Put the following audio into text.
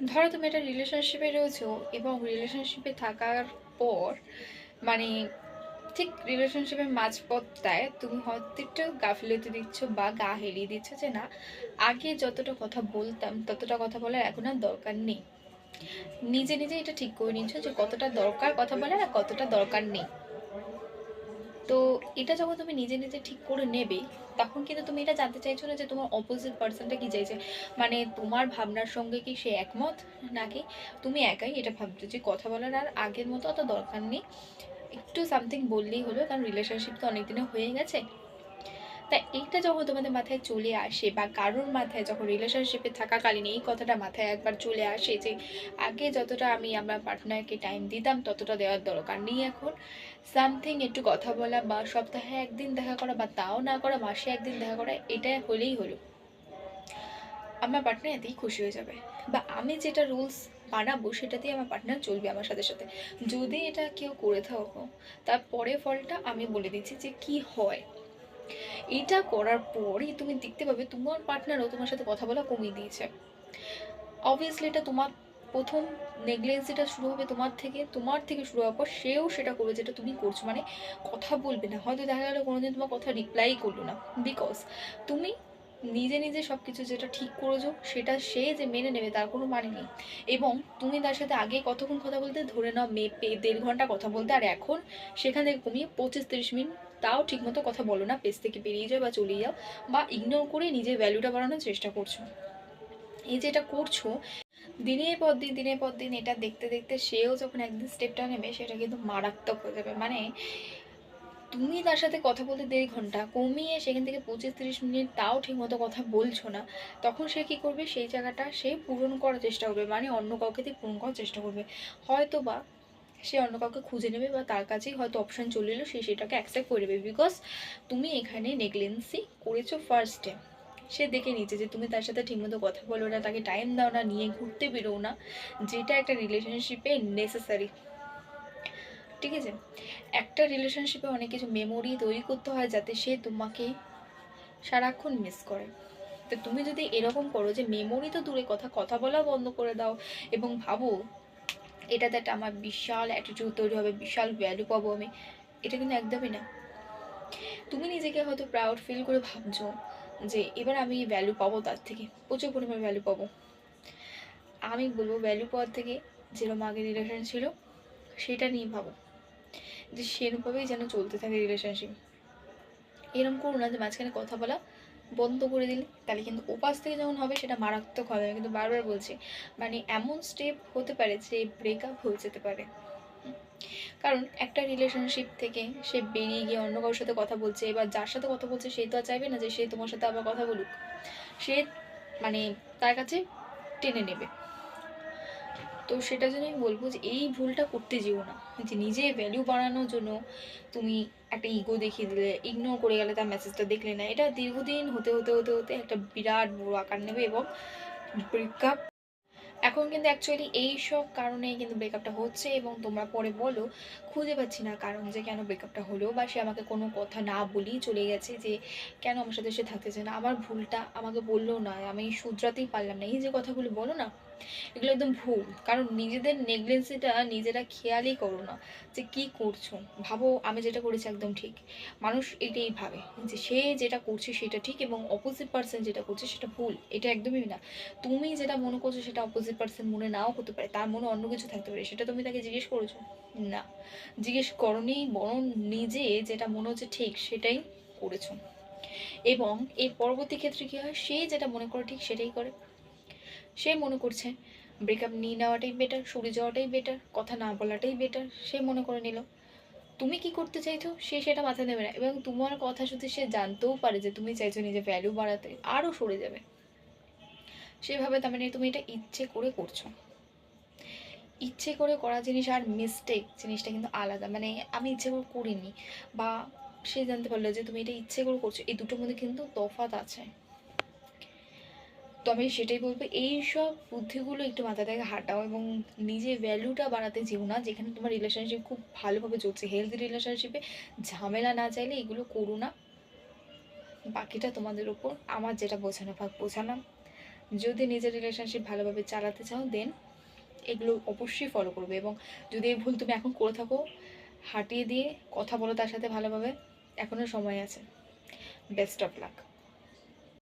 ধরো তুমি একটা রিলেশনশিপে রয়েছো এবং রিলেশনশিপে থাকার পর মানে ঠিক রিলেশনশিপের মাঝপথটায় তুমি হয়তো একটু গাফিলতি দিচ্ছ বা গা হেরিয়ে দিচ্ছ যে না, আগে যতটা কথা বলতাম, ততটা কথা বলার এখন আর দরকার নেই। নিজে নিজে এটা ঠিক করে নিচ্ছ যে কতটা দরকার কথা বলার আর কতটা দরকার নেই। তো এটা যখন তুমি নিজে নিজে ঠিক করে নেবে, তখন কিন্তু তুমি এটা জানতে চাইছো না যে তোমার অপোজিট পার্সনটা কি চাইছে। মানে তোমার ভাবনার সঙ্গে কি সে একমত? নাকি তুমি একাই এটা ভাবছ যে কথা বলার আর আগের মতো অত দরকার নেই? একটু সামথিং বললেই হলো, কারণ রিলেশনশিপ তো অনেক দিনে হয়ে গেছে। তা এইটা যখন তোমাদের মাথায় চলে আসে বা কারোর মাথায় যখন রিলেশনশিপে থাকাকালীন এই কথাটা মাথায় একবার চলে আসে যে আগে যতটা আমি আমার পার্টনারকে টাইম দিতাম, ততটা দেওয়ার দরকার নেই এখন। সামথিং একটু কথা বলা বা সপ্তাহে একদিন দেখা করা বা তাও না করা, মাসে একদিন দেখা করা, এটা হলেই হলো। আমার পার্টনার এতেই খুশি হয়ে যাবে। বা আমি যেটা রুলস বানাবো, সেটাতেই আমার পার্টনার চলবে আমার সাথে সাথে। যদি এটা কেউ করে থাকো, তারপরে ফলটা আমি বলে দিচ্ছি যে কি হয়। এটা করার পরই তুমি দেখতে পাবে তোমার পার্টনারও তোমার সাথে কথা বলা কমিয়ে দিয়েছে। অবভিয়াসলি এটা তোমার প্রথম নেগলেন্স যেটা শুরু হবে তোমার থেকে তোমার থেকে শুরু হওয়ার পর সেও সেটা করবে যেটা তুমি করছ। মানে কথা বলবে না। হয়তো দেখা গেলো কোনোদিন তোমার কথা রিপ্লাই করল না। বিকজ তুমি নিজে নিজে সব কিছু যেটা ঠিক করেছ, সেটা সে যে মেনে নেবে তার কোনো মানে নেই। এবং তুমি তার সাথে আগে কতক্ষণ কথা বলতে, ধরে নাও মেপে দেড় ঘণ্টা কথা বলতে। আর এখন সেখান থেকে কমিয়ে পঁচিশ তিরিশ মিনিট তাও ঠিকমতো কথা বলো না, পেজ থেকে বেরিয়ে যাও বা চলে যাও বা ইগনোর করে নিজের ভ্যালুটা বাড়ানোর চেষ্টা করছ। এই যে এটা করছ, দিনের পর দিন, দিনের পর দিন এটা দেখতে দেখতে সেও যখন একদিন স্টেপটা নেবে, সেটা কিন্তু মারাত্মক হয়ে যাবে। মানে তুমি তার সাথে কথা বলতে দেড় ঘণ্টা, কমিয়ে সেখান থেকে পঁচিশ তিরিশ মিনিট তাও ঠিকমতো কথা বলছো না, তখন সে কি করবে? সেই জায়গাটা সে পূরণ করার চেষ্টা করবে। মানে অন্য কাউকে দিয়ে পূরণ করার চেষ্টা করবে। হয়তো বা সে অন্য কাউকে খুঁজে নেবে বা তার কাছেই হয়তো অপশান চলে এলো, সে সেটাকে অ্যাকসেপ্ট করে নেবে। বিকজ তুমি এখানে নেগলেন্সি করেছ ফার্স্টে সে দেখে নিচ্ছে যে তুমি তার সাথে ঠিকমতো কথা বলো না, তাকে টাইম দাও না, নিয়ে ঘুরতে বেরো না। যেটা একটা রিলেশনশিপে নেসেসারি ঠিক আছে? একটা রিলেশনশিপে অনেক কিছু মেমোরি তৈরি করতে হয় যাতে সে তোমাকে সারাক্ষণ মিস করে। তো তুমি যদি এরকম করো যে মেমোরি তো দূরে কথা কথা বলা বন্ধ করে দাও এবং ভাবো এটাতে একটা আমার বিশাল অ্যাটিটিউড তৈরি হবে, বিশাল ভ্যালু পাবো আমি। এটা কিন্তু একদমই না। তুমি নিজেকে হয়তো প্রাউড ফিল করে ভাবছ যে এবার আমি ভ্যালু পাবো তার থেকে, প্রচুর পরিমাণে ভ্যালু পাবো। আমি বলব ভ্যালু পাওয়ার থেকে যেরকম আগে রিলেশন ছিল, সেটা নিয়ে ভাবো। যে সেরকমভাবেই যেন চলতে থাকে রিলেশনশিপ এরকম করো না যে মাঝখানে কথা বলা বন্ধ করে দিলে, তাহলে কিন্তু ওপাশ থেকে যখন হবে সেটা মারাত্মক হবে। কিন্তু বারবার বলছি মানে এমন স্টেপ হতে পারে যে ব্রেকআপ হয়ে যেতে পারে। কারণ একটা রিলেশনশিপ থেকে সে বেরিয়ে গিয়ে অন্য কারোর সাথে কথা বলছে, এবার যার সাথে কথা বলছে সে তো আর চাইবে না যে সে তোমার সাথে আবার কথা বলুক। সে মানে তার কাছে টেনে নেবে। তো সেটার জন্য আমি বলব যে এই ভুলটা করতে যেও না। যে নিজে ভ্যালু বাড়ানোর জন্য তুমি একটা ইগো দেখিয়ে দিলে ইগনোর করে গেলে তার মেসেজটা দেখলে না। এটা দীর্ঘদিন হতে হতে হতে হতে একটা বিরাট বড় আকার নেবে এবং ব্রেকআপ এখন কিন্তু অ্যাকচুয়ালি এই সব কারণেই কিন্তু ব্রেকআপটা হচ্ছে এবং তোমরা পরে বলো, খুঁজে পাচ্ছি না কারণ যে কেন ব্রেকআপটা হলো বা সে আমাকে কোনো কথা না বলেই চলে গেছে যে কেন আমার সাথে সে থাকতে চায় না। আমার ভুলটা আমাকে বলল না আমি শুধরাতেই পারলাম না। এই যে কথাগুলো বলো না, এগুলো একদম ভুল। কারণ নিজেদের নেগলেন্সিটা নিজেরা খেয়ালই করো না যে কি করছ। ভাবো, আমি যেটা করেছি একদম ঠিক। মানুষ এটাই ভাবে যে সে যেটা করছে সেটা ঠিক এবং অপোজিট পার্সন যেটা করছে সেটা ভুল। এটা একদমই না। তুমি যেটা মনে করছ সেটা অপোজিট পার্সন মনে নাও হতে পারে, তার মনে অন্য কিছু থাকতে পারে। সেটা তুমি তাকে জিজ্ঞেস করেছ? না। জিজ্ঞেস করনি, বরং নিজে যেটা মনে হচ্ছে ঠিক সেটাই করেছ। এবং এর পরবর্তী ক্ষেত্রে কী হয়? সে যেটা মনে করে ঠিক সেটাই করে। সে মনে করছে ব্রেকআপ নিয়ে নেওয়াটাই বেটার সরে যাওয়াটাই বেটার কথা না বলাটাই বেটার সে মনে করে নিল। তুমি কি করতে চাইছো? সে সেটা মাথায় নেবে না। এবং তোমার কথা শুধু সে জানতেও পারে যে তুমি চাইছো নিজের ভ্যালু বাড়াতে, আরও সরে যাবে। সেভাবে তার মানে তুমি এটা ইচ্ছে করে করছ। ইচ্ছে করে করা জিনিস আর মিস্টেক জিনিসটা কিন্তু আলাদা। মানে আমি ইচ্ছে করে করিনি বা সে জানতে পারল যে তুমি এটা ইচ্ছে করে করছ, এই দুটোর মধ্যে কিন্তু তফাৎ আছে। তো আমি সেটাই বলব এই সব বুদ্ধিগুলো একটু মাথা থেকে হাঁটাও এবং নিজের ভ্যালুটা বাড়াতে যেও না, যেখানে তোমার রিলেশনশিপ খুব ভালোভাবে চলছে। হেলদি রিলেশনশিপে ঝামেলা না চাইলে এগুলো করো না। বাকিটা তোমাদের উপর, আমার যেটা বোঝানো ভাগ বোঝালাম। যদি নিজের রিলেশনশিপ ভালোভাবে চালাতে চাও দেন এগুলো অবশ্যই ফলো করবে এবং যদি এই ভুল তুমি এখন করে থাকো, হাঁটিয়ে দিয়ে কথা বলো তার সাথে ভালোভাবে এখনও সময় আছে। Best of luck